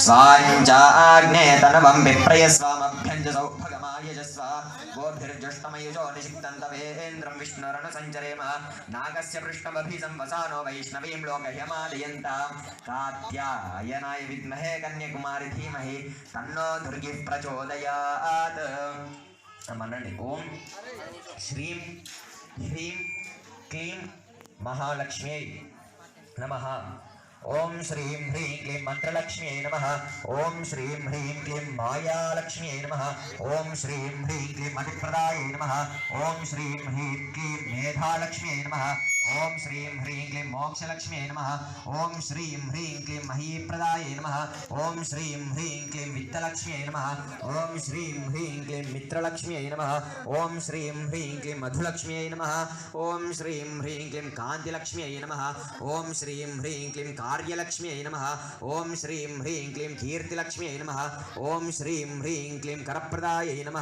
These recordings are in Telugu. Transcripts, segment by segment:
स्वाञ्चाग्नेतनवं विप्रयस्वामभ्यञ्ज सौभगमायजस्व गोभिर्जुष्टमयुजो निषिक्तन्तवेन्द्रं विष्णुरनुसञ्चरेम नागस्य पृष्ठमभिसंवसानो वैष्णवीं लोकह्यमादयन्तां कात्यायनाय विद्महे कन्याकुमारि धीमहि तन्नो दुर्गिः प्रचोदयात् మనండి ఓం శ్రీం హ్రీం క్లీం మహాలక్ష్మ్యై నమ ఓం శ్రీం హ్రీం క్లీం మంత్రలక్ష్మ్యై నమ ఓం శ్రీం హ్రీం క్లీం మాయాలక్ష్మ్యై నమ ఓం శ్రీం హ్రీం క్లీం మతిప్రదాయై నమ ఓం శ్రీం హ్రీం క్లీం మేధాలక్ష్మ్యై నమ ఓం శ్రీం హ్రీం క్లీం మోక్షలక్ష్మ్యై నమ ఓం శ్రీం హ్రీం క్లీం మహీప్రదాయై నమ ఓం శ్రీం హ్రీం క్లీం విత్తలక్ష్మ్యై నమ ఓం శ్రీం హ్రీం క్లీం మిత్రలక్ష్మ్యై నమ ఓం శ్రీం హ్రీం క్లీం మధులక్ష్మ్యై నమ ఓం శ్రీం హ్రీం క్లీం కాంతిలక్ష్మ్యై నమ ఓం శ్రీం హ్రీం క్లీం కార్యలక్ష్మ్యై నమ ఓం శ్రీం హ్రీం క్లీం కీర్తిలక్ష్మ్యై నమ ఓం శ్రీం హ్రీం క్లీం కరప్రదాయై నమ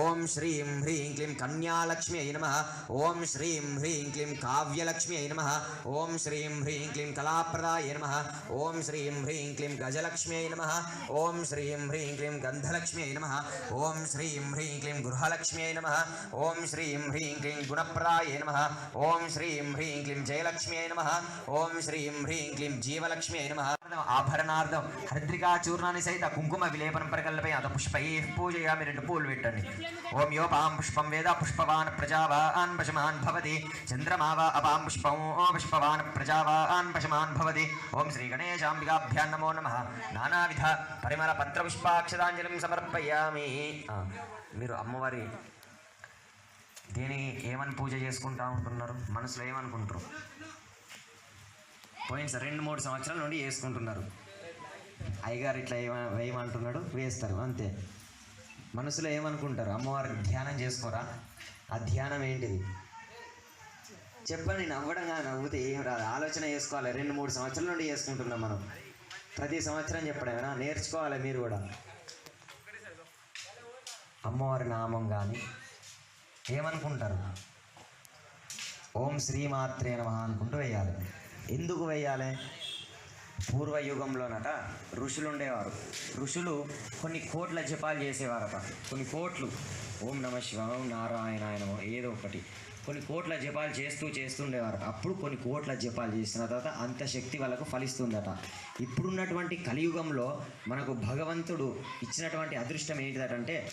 ఓం శ్రీం హ్రీం క్లీం కన్యాలక్ష్మ్యై నమ ఓం శ్రీం హ్రీం క్లీం కావ్యలక్ష్మ్యై నమ. ఓం శ్రీం హ్రీం క్లీం కళాప్రదాయ నమ. ఓం శ్రీం హ్రీం క్లీం గజలక్ష్మ్యై నమ. ఓం శ్రీం హ్రీం క్లీం గంధలక్ష్మ్యై నమ. ఓం శ్రీం హ్రీం క్లీం గృహలక్ష్మ్యై నమ. ఓం శ్రీం హ్రీం క్లీం గుణప్రదాయ నమ. ఓం శ్రీం హ్రీం క్లీం జయలక్ష్మ్యై నమ. ఓం శ్రీం హ్రీం క్లీం జీవలక్ష్మ్యై నమ. ఆభరణార్థం హరిద్రికా చూర్ణాన్ని సహిత కుంకుమ విలేపనం ప్రకల్పై అత పుష్పై పూజయామి రెండు పూలు పెట్టండి. ఓం యోపాం పుష్పం వేద పుష్పవాన్ ప్రజావాన్ పశమాన్ భవతి. చంద్రమావా అపాం పుష్పం ఓం పుష్పవాన్ ప్రజావాన్ పశమాన్ భవతి ఓం శ్రీ గణేశాంబికాభ్యాన్ నమో నమ నానావిధ పరిమళ పత్ర పుష్పాక్షదాంజలిం సమర్పయామి మీరు అమ్మవారి దేని ఏమని పూజ చేసుకుంటా ఉంటున్నారు? మనసులో ఏమనుకుంటారు? పోయిన సార్ రెండు మూడు సంవత్సరాల నుండి వేసుకుంటున్నారు. అయ్యగారు ఇట్లా ఏమ వేయమంటున్నాడు వేస్తారు అంతే. మనసులో ఏమనుకుంటారు? అమ్మవారికి ధ్యానం చేసుకోరా? ఆ ధ్యానం ఏంటిది? చెప్పని నవ్వడం కానీ నవ్వుతే ఏం రాదు. ఆలోచన చేసుకోవాలి. రెండు మూడు సంవత్సరాల నుండి చేసుకుంటున్నాం మనం. ప్రతి సంవత్సరం చెప్పడమేనా నేర్చుకోవాలి మీరు కూడా. అమ్మవారి నామం కానీ ఏమనుకుంటారు? ఓం శ్రీమాత్రే నమ అనుకుంటూ వేయాలి. ఎందుకు వేయాలి? పూర్వయుగంలోనట ఋషులు ఉండేవారు ఋషులు కొన్ని కోట్ల జపాలు చేసేవారట. కొన్ని కోట్లు. ఓం నమ శివం ఓం ఏదో ఒకటి. కొన్ని కోట్ల జపాలు చేస్తూ చేస్తుండేవారు అప్పుడు కొన్ని కోట్ల జపాలు చేసిన తర్వాత అంత శక్తి వాళ్ళకు ఫలిస్తుందట. ఇప్పుడున్నటువంటి కలియుగంలో మనకు భగవంతుడు ఇచ్చినటువంటి అదృష్టం ఏంటిదటంటే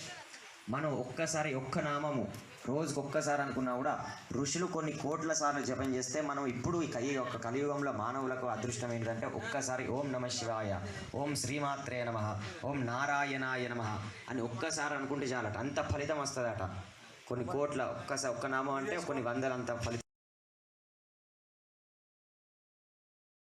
మనం ఒక్కసారి ఒక్క నామము రోజుకి ఒక్కసారి అనుకున్నా కూడా ఋషులు కొన్ని కోట్ల సార్లు జపం చేస్తే మనం ఇప్పుడు ఈ కలి యొక్క కలియుగంలో మానవులకు అదృష్టం ఏంటంటే ఒక్కసారి ఓం నమ శివాయ ఓం శ్రీమాత్రే నమ ఓం నారాయణాయ నమ అని ఒక్కసారి అనుకుంటే చాలట. అంత ఫలితం వస్తుందట. కొన్ని కోట్ల ఒక్కసారి ఒక్క నామం అంటే కొన్ని వందలంత ఫలితం.